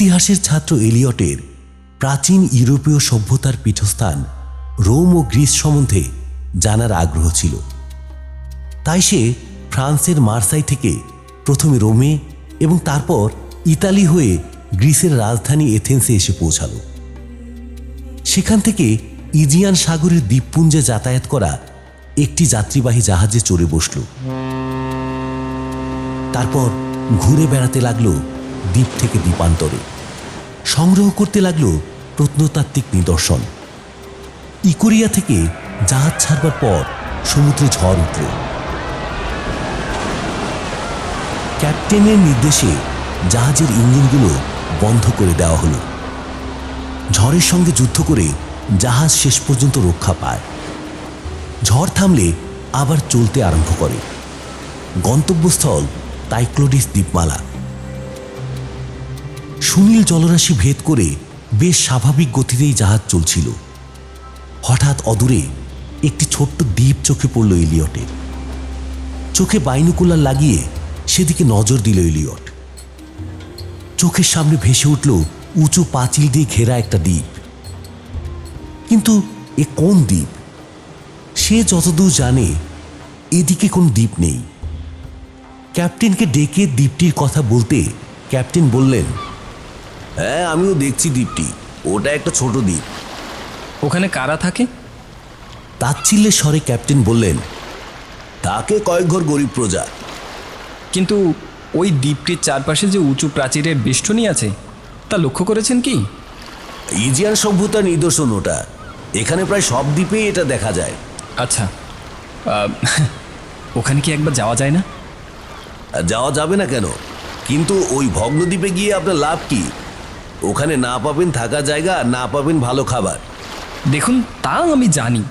ইতিহাসের ছাত্র এলিয়টের প্রাচীন ইউরোপীয় সভ্যতার পীঠস্থান রোম ও গ্রিস সম্বন্ধে জানার আগ্রহ ছিল। তাই সে ফ্রান্সের মার্সাই থেকে প্রথমে রোমে এবং তারপর ইতালি হয়ে গ্রিসের রাজধানী এথেন্সে এসে পৌঁছালো। সেখান থেকে ইজিয়ান সাগরের দ্বীপপুঞ্জে যাতায়াত করা একটি যাত্রীবাহী জাহাজে চড়ে বসল। তারপর ঘুরে বেড়াতে লাগল দ্বীপ থেকে দ্বীপান্তরে। সংগ্রহ করতে লাগল প্রত্নতাত্ত্বিক নিদর্শন। ইকোরিয়া থেকে জাহাজ ছাড়বার পর সমুদ্রে ঝড় উঠল। ক্যাপ্টেনের নির্দেশে জাহাজের ইঞ্জিনগুলো বন্ধ করে দেওয়া হলো। ঝড়ের সঙ্গে যুদ্ধ করে জাহাজ শেষ পর্যন্ত রক্ষা পায়। ঝড় থামলে আবার চলতে আরম্ভ করে। গন্তব্যস্থল তাইক্লোডিস দ্বীপমালা। সুনীল জলরাশি ভেদ করে বেশ স্বাভাবিক গতিতেই জাহাজ চলছিল। হঠাৎ অদূরে একটি ছোট্ট দ্বীপ চোখে পড়ল ইলিয়টের চোখে বাইনুকুলার লাগিয়ে সেদিকে নজর দিল ইলিয়ট চোখের সামনে ভেসে উঠল উঁচু পাঁচিল দিয়ে ঘেরা একটা দ্বীপ। কিন্তু এ কোন দ্বীপ? সে যতদূর জানে, এদিকে কোনো দ্বীপ নেই। ক্যাপ্টেনকে ডেকে দ্বীপটির কথা বলতে ক্যাপ্টেন বললেন হ্যাঁ আমিও দেখছি দ্বীপটি। ওটা একটা ছোট দ্বীপ। ওখানে কারা থাকে? তাচ্ছিল্যের স্বরে ক্যাপ্টেন বললেন তাকে কয়েক ঘর গরিব প্রজা। কিন্তু ওই দ্বীপটির চারপাশে যে উঁচু প্রাচীরের বেষ্টনী আছে তা লক্ষ্য করেছেন কি? ইজিয়ান সভ্যতার নিদর্শন ওটা। এখানে প্রায় সব দ্বীপেই এটা দেখা যায়। আচ্ছা ওখানে কি একবার যাওয়া যায় না? যাওয়া যাবে না কেন? কিন্তু ওই ভগ্নদ্বীপে গিয়ে আপনার লাভ কি? ওখানে না পাবেন থাকা জায়গা না পাবেন ভালো খাবার। দেখুন তা আমি জানি।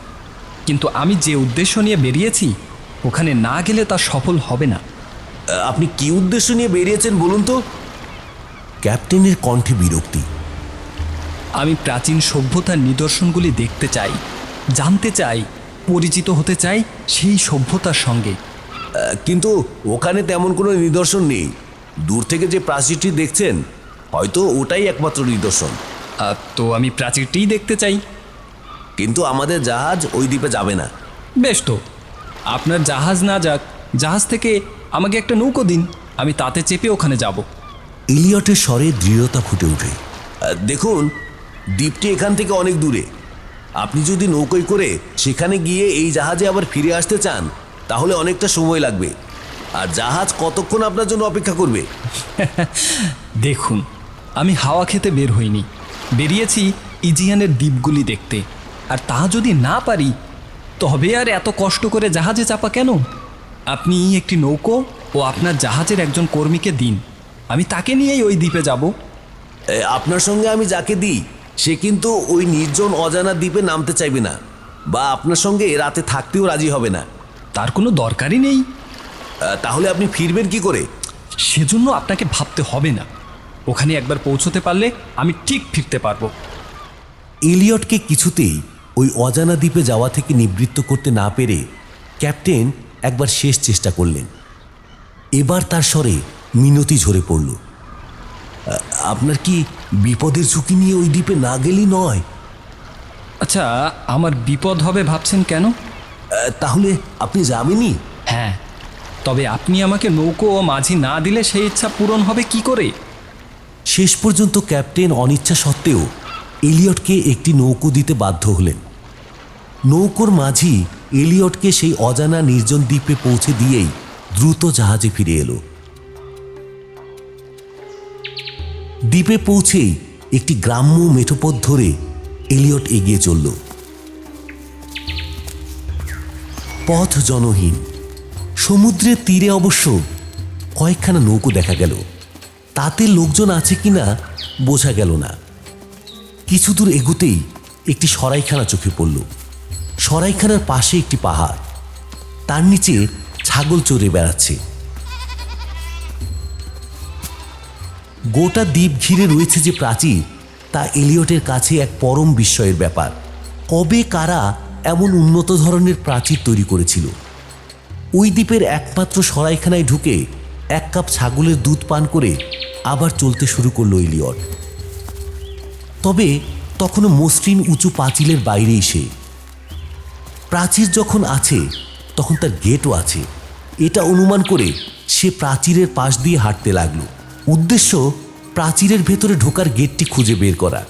কিন্তু আমি যে উদ্দেশ্য নিয়ে বেরিয়েছি ওখানে না গেলে তা সফল হবে না। আপনি কি উদ্দেশ্য নিয়ে বেরিয়েছেন বলুন তো? ক্যাপ্টেনের কণ্ঠে বিরক্তি। আমি প্রাচীন সভ্যতার নিদর্শনগুলি দেখতে চাই জানতে চাই পরিচিত হতে চাই সেই সভ্যতার সঙ্গে। কিন্তু ওখানে তেমন কোনো নিদর্শন নেই। দূর থেকে যে প্রাচীরটি দেখছেন হয়তো ওটাই একমাত্র নিদর্শন। আহ, তো আমি প্রাচীরটিই দেখতে চাই। কিন্তু আমাদের জাহাজ ওই দ্বীপে যাবে না। বেশ তো। আপনার জাহাজ না যাক জাহাজ থেকে আমাকে একটা নৌকো দিন আমি তাতে চেপে ওখানে যাব। ইলিয়টের স্বরে দৃঢ়তা ফুটে ওঠে। দেখুন দ্বীপটি এখান থেকে অনেক দূরে। আপনি যদি নৌকোয় করে সেখানে গিয়ে এই জাহাজে আবার ফিরে আসতে চান তাহলে অনেকটা সময় লাগবে। আর জাহাজ কতক্ষণ আপনার জন্য অপেক্ষা করবে? দেখুন আমি হাওয়া খেতে বের হইনি। বেরিয়েছি ইজিয়ানের দ্বীপগুলি দেখতে। আর তা যদি না পারি তবে আর এত কষ্ট করে জাহাজে চাপা কেন? আপনি একটি নৌকো ও আপনার জাহাজের একজন কর্মীকে দিন। আমি তাকে নিয়েই ওই দ্বীপে যাব। আপনার সঙ্গে আমি যাকে দিই সে কিন্তু ওই নির্জন অজানা দ্বীপে নামতে চাইবে না বা আপনার সঙ্গে রাতে থাকতেও রাজি হবে না। তার কোনো দরকারই নেই। তাহলে আপনি ফিরবেন কি করে? সেজন্য আপনাকে ভাবতে হবে না। ওখানে একবার পৌঁছতে পারলে আমি ঠিক ফিরতে পারব। এলিয়টকে কিছুতেই ওই অজানা দ্বীপে যাওয়া থেকে নিবৃত্ত করতে না পেরে ক্যাপ্টেন একবার শেষ চেষ্টা করলেন। এবার তার স্বরে মিনতি ঝরে পড়ল। আপনার কি বিপদের ঝুঁকি নিয়ে ওই দ্বীপে না গেলেই নয়? আচ্ছা আমার বিপদ হবে ভাবছেন কেন? তাহলে আপনি যাবেনই। হ্যাঁ তবে আপনি আমাকে নৌকো ও মাঝি না দিলে সেই ইচ্ছা পূরণ হবে কি করে? শেষ পর্যন্ত ক্যাপ্টেন অনিচ্ছা সত্ত্বেও এলিয়টকে একটি নৌকো দিতে বাধ্য হলেন। নৌকোর মাঝি এলিয়টকে সেই অজানা নির্জন দ্বীপে পৌঁছে দিয়েই দ্রুত জাহাজে ফিরে এলো। দ্বীপে পৌঁছেই একটি গ্রাম্য মেঠোপথ ধরে এলিয়ট এগিয়ে চলল। পথ জনহীন। সমুদ্রের তীরে অবশ্য কয়েকখানা নৌকো দেখা গেল। তাতে লোকজন আছে কিনা বোঝা গেল না। কিছু দূর এগুতেই একটি সরাইখানা চোখে পড়ল। সরাইখানার পাশে একটি পাহাড়। তার নিচে ছাগল চড়ে বেড়াচ্ছে। গোটা দ্বীপ ঘিরে রয়েছে যে প্রাচীর, তা এলিয়টের কাছে এক পরম বিস্ময়ের ব্যাপার। কবে কারা এমন উন্নত ধরনের প্রাচীর তৈরি করেছিল? ওই দ্বীপের একমাত্র সরাইখানায় ঢুকে এক কাপ ছাগলের দুধ পান করে আবার চলতে শুরু করল ইলিয়ট। তবে তখনও মসৃণ উঁচু পাঁচিলের বাইরেই সে প্রাচীর যখন আছে, তখন তার গেটও আছে। এটা অনুমান করে সে প্রাচীরের পাশ দিয়ে হাঁটতে লাগল। উদ্দেশ্য, প্রাচীরের ভেতরে ঢোকার গেটটি খুঁজে বের করা।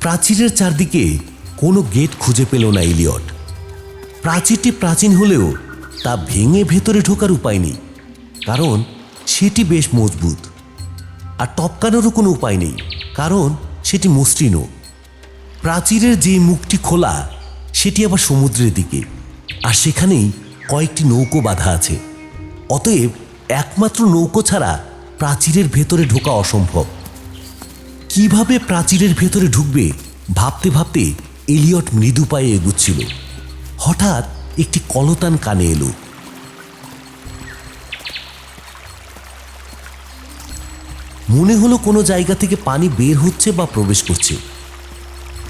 প্রাচীরের চারদিকে কোনো গেট খুঁজে পেল না ইলিয়ট। প্রাচীরটি প্রাচীন হলেও তা ভেঙে ভেতরে ঢোকার উপায় নেই। কারণ সেটি বেশ মজবুত। আর টপকানোরও কোনো উপায় নেই, কারণ সেটি মসৃণও প্রাচীরের যে মুখটি খোলা, সেটি আবার সমুদ্রের দিকে, আর সেখানেই কয়েকটি নৌকো বাঁধা আছে। অতএব একমাত্র নৌকো ছাড়া প্রাচীরের ভেতরে ঢোকা অসম্ভব। কীভাবে প্রাচীরের ভেতরে ঢুকবে, ভাবতে ভাবতে এলিয়ট মৃদু পায়ে এগুচ্ছিল। হঠাৎ একটি কলতান কানে এলো। মনে হলো কোনো জায়গা থেকে পানি বের হচ্ছে বা প্রবেশ করছে।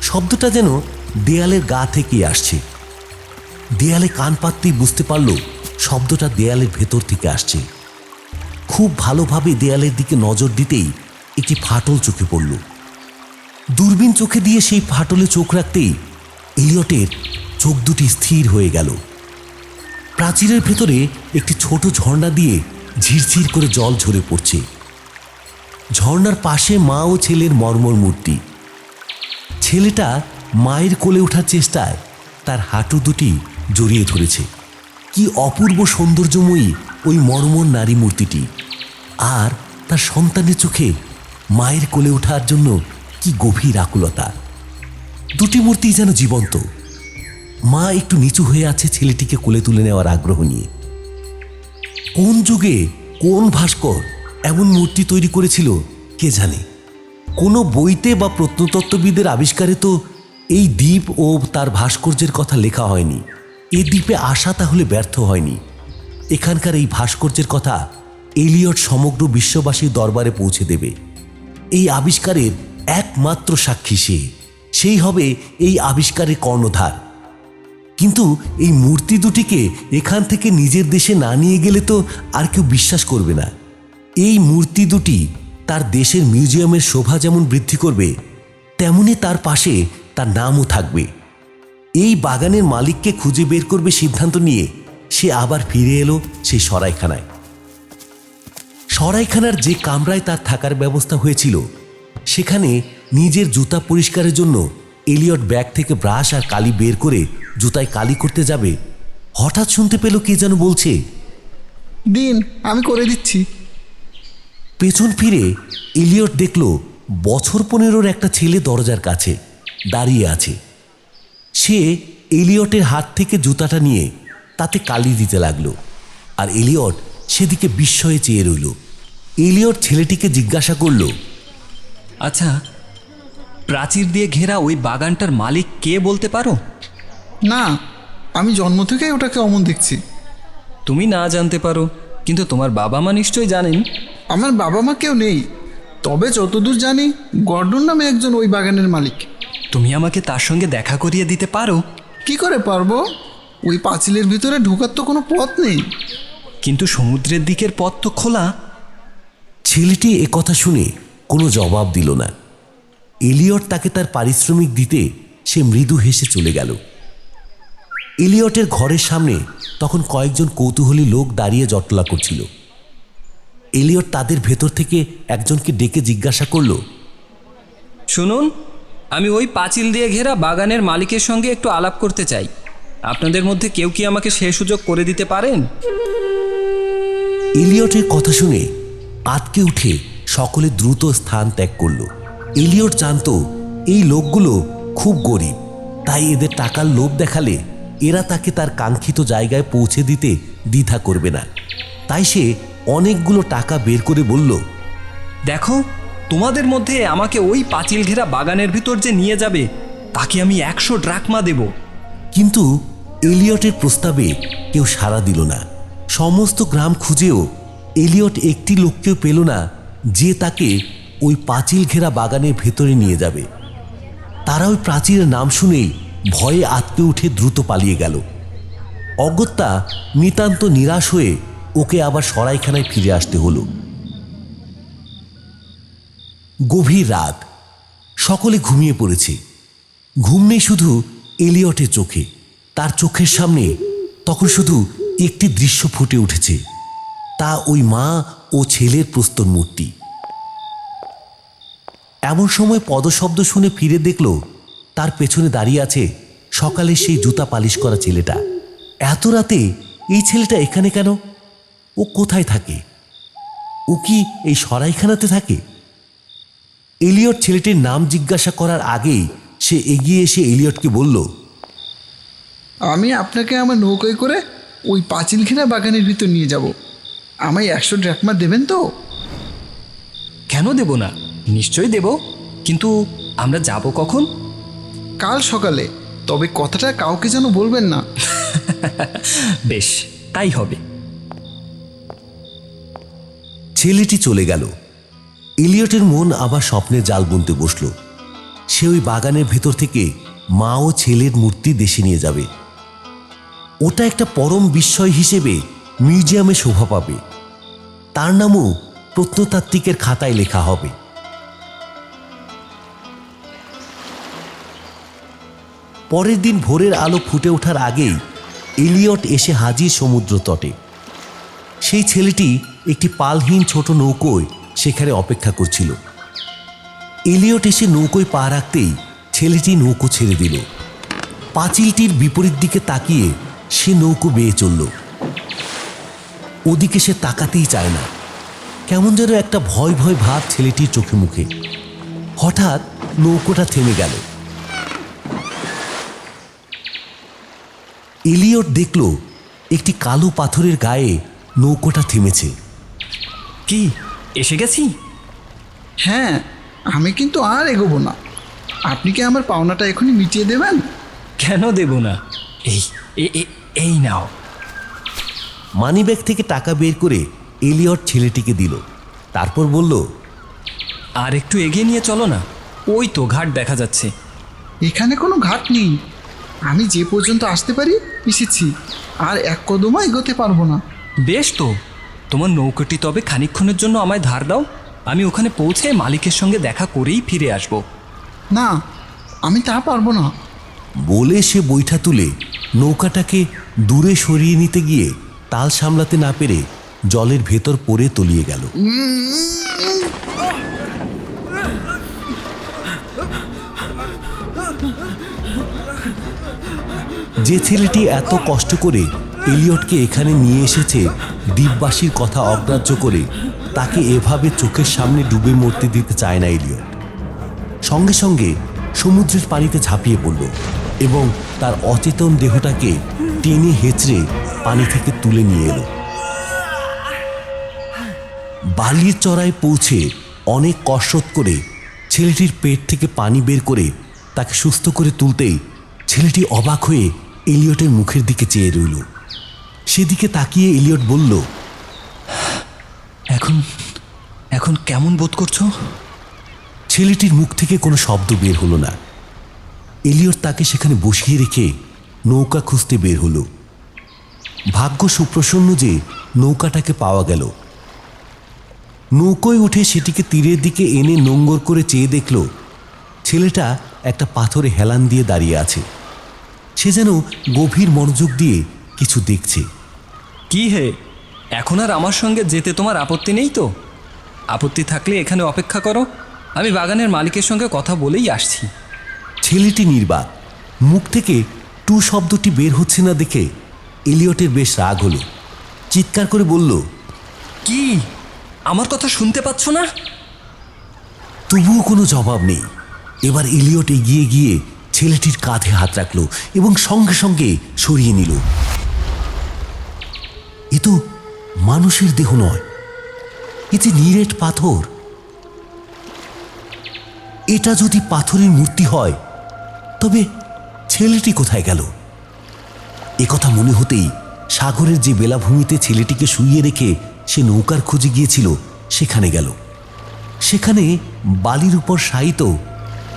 শব্দটা যেন দেয়ালের গা থেকে আসছে। দেয়ালে কান পাততেই বুঝতে পারল শব্দটা দেয়ালের ভেতর থেকে আসছে। খুব ভালোভাবে দেয়ালের দিকে নজর দিতেই একটি ফাটল চোখে পড়ল। দূরবীন চোখে দিয়ে সেই ফাটলে চোখ রাখতেই এলিয়টের চোখ দুটি স্থির হয়ে গেল। প্রাচীরের ভেতরে একটি ছোট ঝর্ণা দিয়ে ঝিরঝির করে জল ঝরে পড়ছে। ঝর্ণার পাশে মা ও ছেলের মর্মর মূর্তি। ছেলেটা মায়ের কোলে ওঠার চেষ্টায় তার হাঁটু দুটি জড়িয়ে ধরেছে। কি অপূর্ব সৌন্দর্যময়ী ওই মর্মর নারী মূর্তিটি। আর তার সন্তানের চোখে মায়ের কোলে ওঠার জন্য কি গভীর আকুলতা। দুটি মূর্তি যেন জীবন্ত। মা একটু নিচু হয়ে আছে ছেলেটিকে কোলে তুলে নেওয়ার আগ্রহ নিয়ে। কোন যুগে কোন ভাস্কর এমন মূর্তি তৈরি করেছিল, কে জানে? কোনো বইতে বা প্রত্নতত্ত্ববিদের আবিষ্কারে তো এই দ্বীপ ও তার ভাস্কর্যের কথা লেখা হয়নি। এ দ্বীপে আসা তাহলে ব্যর্থ হয়নি। এখানকার এই ভাস্কর্যের কথা এলিয়ট সমগ্র বিশ্ববাসীর দরবারে পৌঁছে দেবে। এই আবিষ্কারের একমাত্র সাক্ষী সে। সেই হবে এই আবিষ্কারের কর্ণধার। কিন্তু এই মূর্তি দুটিকে এখান থেকে নিজের দেশে না নিয়ে গেলে তো আর কেউ বিশ্বাস করবে না। এই মূর্তি দুটি তার দেশের মিউজিয়ামের শোভা যেমন বৃদ্ধি করবে, তেমনি তার পাশে তার নামও থাকবে। এই বাগানের মালিককে খুঁজে বের করবে সিদ্ধান্ত নিয়ে সে আবার ফিরে এলো সেই সরাইখানায়। সরাইখানার যে কামরায় তার থাকার ব্যবস্থা হয়েছিল, সেখানে নিজের জুতা পরিষ্কারের জন্য এলিয়ট ব্যাগ থেকে ব্রাশ আর কালি বের করে জুতায় কালি করতে যাবে। হঠাৎ শুনতে পেল কে যেন বলছে দিন আমি করে দিচ্ছি। পেছন ফিরে এলিয়ট দেখল বছর পনেরোর একটা ছেলে দরজার কাছে দাঁড়িয়ে আছে। সে এলিয়টের হাত থেকে জুতাটা নিয়ে তাতে কালি দিতে লাগল আর এলিয়ট সেদিকে বিস্ময়ে চেয়ে রইল। এলিয়ট ছেলেটিকে জিজ্ঞাসা করল আচ্ছা প্রাচীর দিয়ে ঘেরা ওই বাগানটার মালিক কে বলতে পারো? না আমি জন্ম থেকেই ওটাকে অমন দেখছি। তুমি না জানতে পারো কিন্তু তোমার বাবা মা নিশ্চয়ই জানেন। আমার বাবা মা কেউ নেই। তবে যতদূর জানি গর্ডন নামে একজন ওই বাগানের মালিক। তুমি আমাকে তার সঙ্গে দেখা করিয়ে দিতে পারো? কি করে পারব? ওই পাঁচিলের ভিতরে ঢোকার তো কোনো পথ নেই। কিন্তু সমুদ্রের দিকের পথ তো খোলা। ছেলেটি এ কথা শুনে কোনো জবাব দিল না। এলিয়ট তাকে তার পারিশ্রমিক দিতে সে মৃদু হেসে চলে গেল। এলিয়টের ঘরের সামনে তখন কয়েকজন কৌতূহলী লোক দাঁড়িয়ে জটলা করছিল। এলিয়ট তাদের ভেতর থেকে একজনকে ডেকে জিজ্ঞাসা করল শুনুন আমি ওই পাঁচিল দিয়ে ঘেরা বাগানের মালিকের সঙ্গে একটু আলাপ করতে চাই। আপনাদের মধ্যে কেউ কি আমাকে সে সুযোগ করে দিতে পারেন? এলিয়টের কথা শুনে আতকে উঠে সকলে দ্রুত স্থান ত্যাগ করল। এলিয়ট জানত এই লোকগুলো খুব গরিব তাই এদের টাকার লোভ দেখালে এরা তাকে তার কাঙ্ক্ষিত জায়গায় পৌঁছে দিতে দ্বিধা করবে না। তাই সে অনেকগুলো টাকা বের করে বলল, দেখো, তোমাদের মধ্যে আমাকে ওই পাঁচিল ঘেরা বাগানের ভিতর যে নিয়ে যাবে, তাকে আমি একশো ড্রাকমা দেব। কিন্তু এলিয়টের প্রস্তাবে কেউ সাড়া দিল না। সমস্ত গ্রাম খুঁজেও এলিয়ট একটি লোককেও পেল না, যে তাকে ওই পাঁচিল ঘেরা বাগানের ভেতরে নিয়ে যাবে। তারা ওই প্রাচীরের নাম শুনেই ভয়ে আতকে উঠে দ্রুত পালিয়ে গেল। অগত্যা নিতান্ত নিরাশ হয়ে ওকে আবার সরাইখানায় ফিরে আসতে হলো। গভীর রাত। সকলে ঘুমিয়ে পড়েছে। ঘুম নেই শুধু এলিয়টের চোখে। তার চোখের সামনে তখন শুধু একটি দৃশ্য ফুটে উঠেছে। তা ওই মা ও ছেলের প্রস্তর মূর্তি। এমন সময় পদশব্দ শুনে ফিরে দেখল, তার পেছনে দাঁড়িয়ে আছে সকালে সেই জুতা পালিশ করা ছেলেটা। এত রাতে এই ছেলেটা এখানে কেন? ও কোথায় থাকে? ও কি এই সরাইখানাতে থাকে? এলিয়ট ছেলেটির নাম জিজ্ঞাসা করার আগেই সে এগিয়ে এসে এলিয়টকে বলল আমি আপনাকে আমার নৌকায় করে ওই পাঁচিলঘেরা বাগানের ভিতর নিয়ে যাব। আমায় একশো ড্রাকমা দেবেন তো? কেন দেব না? নিশ্চয়ই দেব। কিন্তু আমরা যাব কখন? কাল সকালে। তবে কথাটা কাউকে যেন বলবেন না। বেশ তাই হবে। ছেলেটি চলে গেল। এলিয়টের মন আবার স্বপ্নে জাল বুনতে বসল। সে ওই বাগানের ভেতর থেকে মা ও ছেলের মূর্তি দেশে নিয়ে যাবে। ওটা একটা পরম বিস্ময় হিসেবে মিউজিয়ামে শোভা পাবে। তার নামও প্রত্নতাত্ত্বিকের খাতায় লেখা হবে। পরের দিন ভোরের আলো ফুটে ওঠার আগেই এলিয়ট এসে হাজির সমুদ্র তটে। সেই ছেলেটি একটি পালহীন ছোট নৌকোয় সেখানে অপেক্ষা করছিল। এলিয়ট এসে নৌকোয় পা রাখতেই ছেলেটি নৌকো ছেড়ে দিল। পাঁচিলটির বিপরীত দিকে তাকিয়ে সে নৌকো বেয়ে চলল। ওদিকে সে তাকাতেই চায় না। কেমন যেন একটা ভয় ভয় ভাব ছেলেটির চোখে মুখে। হঠাৎ নৌকোটা থেমে গেল। এলিয়ট দেখল একটি কালো পাথরের গায়ে নৌকোটা থেমেছে। কি এসে গেছি? হ্যাঁ আমি কিন্তু আর এগোবো না। আপনি কি আমার পাওনাটা এখনই মিটিয়ে দেবেন? কেন দেব না? এই এই নাও। মানিব্যাগ থেকে টাকা বের করে এলিয়ট ছেলেটিকে দিল। তারপর বলল আর একটু এগিয়ে নিয়ে চলো না। ওই তো ঘাট দেখা যাচ্ছে। এখানে কোনো ঘাট নেই। আমি যে পর্যন্ত আসতে পারি এসেছি আর এক কদমও এগোতে পারব না। বেশ তো। তোমার নৌকাটি তবে খানিকক্ষণের জন্য আমায় ধার দাও। আমি ওখানে পৌঁছে মালিকের সঙ্গে দেখা করেই ফিরে আসব। না আমি তা পারব না। বলে সে বৈঠা তুলে নৌকাটাকে দূরে সরিয়ে নিতে গিয়ে তাল সামলাতে না পেরে জলের ভেতর পড়ে তলিয়ে গেল। যে ছেলেটি এত কষ্ট করে এলিয়টকে এখানে নিয়ে এসেছে, দ্বীপবাসীর কথা অগ্রাহ্য করে, তাকে এভাবে চোখের সামনে ডুবে মরতে দিতে চায় না এলিয়ট। সঙ্গে সঙ্গে সমুদ্রের পানিতে ঝাঁপিয়ে পড়ল এবং তার অচেতন দেহটাকে টেনে হেঁচড়ে পানি থেকে তুলে নিয়ে এলো। বালির চড়ায় পৌঁছে অনেক কসরত করে ছেলেটির পেট থেকে পানি বের করে তাকে সুস্থ করে তুলতেই ছেলেটি অবাক হয়ে এলিয়টের মুখের দিকে চেয়ে রইল। সেদিকে তাকিয়ে এলিয়ট বলল এখন এখন কেমন বোধ করছ? ছেলেটির মুখ থেকে কোনো শব্দ বের হলো না। এলিয়ট তাকে সেখানে বসিয়ে রেখে নৌকা খুঁজতে বের হলো। ভাগ্য সুপ্রসন্ন যে নৌকাটাকে পাওয়া গেল। নৌকোয় উঠে সেটিকে তীরের দিকে এনে নোঙ্গর করে চেয়ে দেখল ছেলেটা একটা পাথরে হেলান দিয়ে দাঁড়িয়ে আছে। সে যেন গভীর মনোযোগ দিয়ে কিছু দেখছে। কি হে? এখন আর আমার সঙ্গে যেতে তোমার আপত্তি নেই তো? আপত্তি থাকলে এখানে অপেক্ষা করো। আমি বাগানের মালিকের সঙ্গে কথা বলেই আসছি। ছেলেটি নির্বাক। মুখ থেকে টু শব্দটি বের হচ্ছে না দেখে এলিয়টের বেশ রাগ হলো। চিৎকার করে বলল কি? আমার কথা শুনতে পাচ্ছ না? তবুও কোনো জবাব নেই। এবার এলিয়ট এগিয়ে গিয়ে ছেলেটির কাঁধে হাত রাখল এবং সঙ্গে সঙ্গে সরিয়ে নিল। এ তো মানুষের দেহ নয়, এ যে নিরেট পাথর। এটা যদি পাথরের মূর্তি হয়, তবে ছেলেটি কোথায় গেল? একথা মনে হতেই সাগরের যে বেলাভূমিতে ছেলেটিকে শুইয়ে রেখে সে নৌকার খুঁজে গিয়েছিল, সেখানে গেল। সেখানে বালির উপর শায়িত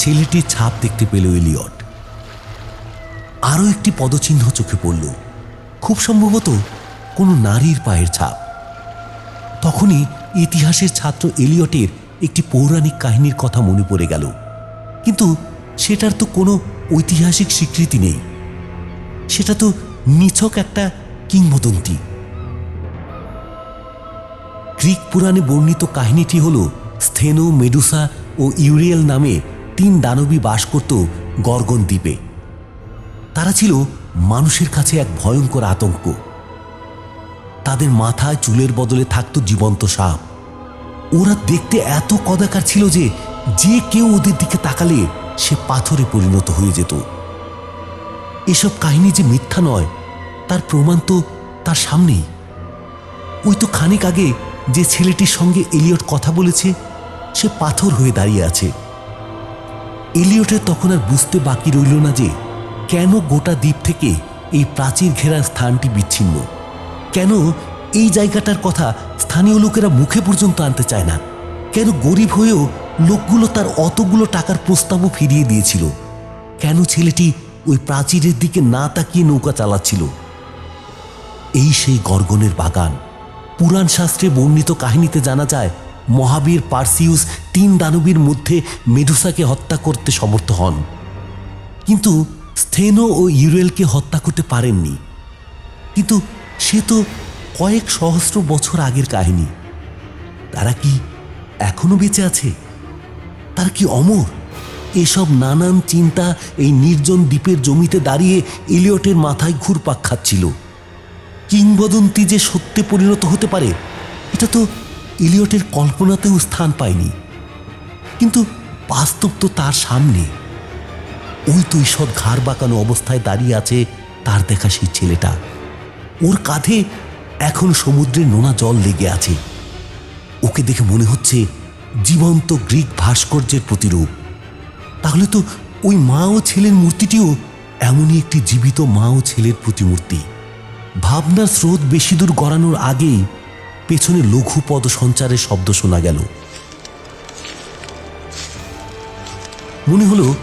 ছেলেটির ছাপ দেখতে পেল এলিয়ট। আরও একটি পদচিহ্ন চোখে পড়ল। খুব সম্ভবত কোনো নারীর পায়ের ছাপ। তখনই ইতিহাসের ছাত্র এলিয়টের একটি পৌরাণিক কাহিনীর কথা মনে পড়ে গেল। কিন্তু সেটার তো কোনো ঐতিহাসিক স্বীকৃতি নেই। সেটা তো নিছক একটা কিংবদন্তি। গ্রিক পুরাণে বর্ণিত কাহিনীটি হল স্থেনো মেডুসা ও ইউরিয়েল নামে তিন দানবী বাস করত গর্গন দ্বীপে। তারা ছিল মানুষের কাছে এক ভয়ঙ্কর আতঙ্ক। তাদের মাথায় চুলের বদলে থাকত জীবন্ত সাপ। ওরা দেখতে এত কদাকার ছিল যে যে কেউ ওদের দিকে তাকালে সে পাথরে পরিণত হয়ে যেত। এসব কাহিনী যে মিথ্যা নয়, তার প্রমাণ তো তার সামনেই। ওই তো খানিক আগে যে ছেলেটির সঙ্গে এলিয়ট কথা বলেছে, সে পাথর হয়ে দাঁড়িয়ে আছে। এলিয়টের তখন আর বুঝতে বাকি রইল না যে কেন গোটা দ্বীপ থেকে এই প্রাচীর ঘেরা স্থানটি বিচ্ছিন্ন। কেন এই জায়গাটার কথা স্থানীয় লোকেরা মুখে পর্যন্ত আনতে চায় না? কেন গরিব হয়েও লোকগুলো তার অতগুলো টাকার প্রস্তাবও ফিরিয়ে দিয়েছিল? কেন ছেলেটি ওই প্রাচীরের দিকে না তাকিয়ে নৌকা চালাচ্ছিল? এই সেই গর্গনের বাগান। পুরাণ শাস্ত্রে বর্ণিত কাহিনীতে জানা যায় মহাবীর পার্সিউস তিন দানবীর মধ্যে মেডুসাকে হত্যা করতে সমর্থ হন। কিন্তু স্থেনো ও ইউরেলকে হত্যা করতে পারেননি। কিন্তু সে তো কয়েক সহস্র বছর আগের কাহিনী। তারা কি এখনও বেঁচে আছে? তারা কি অমর? এসব নানান চিন্তা এই নির্জন দ্বীপের জমিতে দাঁড়িয়ে ইলিয়টের মাথায় ঘুরপাক খাচ্ছিল। কিংবদন্তি যে সত্যে পরিণত হতে পারে, এটা তো ইলিয়টের কল্পনাতেও স্থান পায়নি। কিন্তু বাস্তব তো তার সামনে। ওই তো ঈষৎ ঘাড় বাঁকানো অবস্থায় দাঁড়িয়ে আছে তার দেখা সেই ছেলেটা। ওর কাঁধে এখন সমুদ্রের নোনা জল লেগে আছে। ওকে দেখে মনে হচ্ছে জীবন্ত গ্রিক ভাস্কর্যের প্রতিরূপ। তাহলে তো ওই মা ও ছেলের মূর্তিটিও এমনই একটি জীবিত মা ও ছেলের প্রতিমূর্তি। ভাবনার স্রোত বেশি দূর গড়ানোর আগেই পেছনে লঘু পদ সঞ্চারের শব্দ শোনা গেল। মনে হলো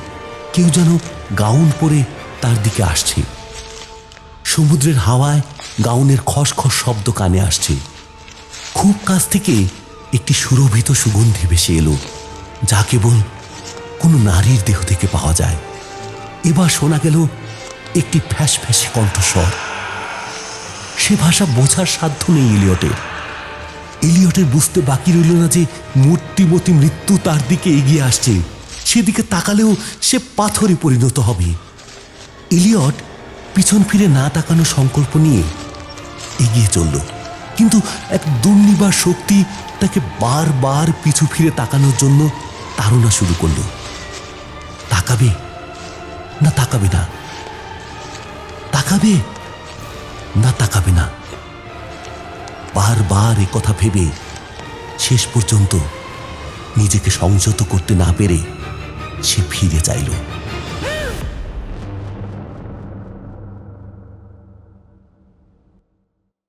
কেউ যেন গাউন পরে তার দিকে আসছে। সমুদ্রের হাওয়ায় গাউনের খসখস শব্দ কানে আসছে। খুব কাছ থেকে একটি সুরভিত সুগন্ধি ভেসে এলো, যা কেবল কোনো নারীর দেহ থেকে পাওয়া যায়। এবার শোনা গেল একটি ফ্যাস ফ্যাসে কণ্ঠস্বর। সে ভাষা বোঝার সাধ্য নেই ইলিয়টের। ইলিয়টের বুঝতে বাকি রইল না যে মূর্তিমতি মৃত্যু তার দিকে এগিয়ে আসছে। সেদিকে তাকালেও সে পাথরে পরিণত হবে। ইলিয়ট পিছন ফিরে না তাকানো সংকল্প নিয়ে এগিয়ে চলল। কিন্তু এক দুর্নিবার শক্তি তাকে বারবার পিছু ফিরে তাকানোর জন্য তাড়না শুরু করল। তাকাবে? না তাকাবে না। তাকাবে? না তাকাবে না। বারবার এ কথা ভেবে শেষ পর্যন্ত নিজেকে সংযত করতে না পেরে সে ফিরে চাইল।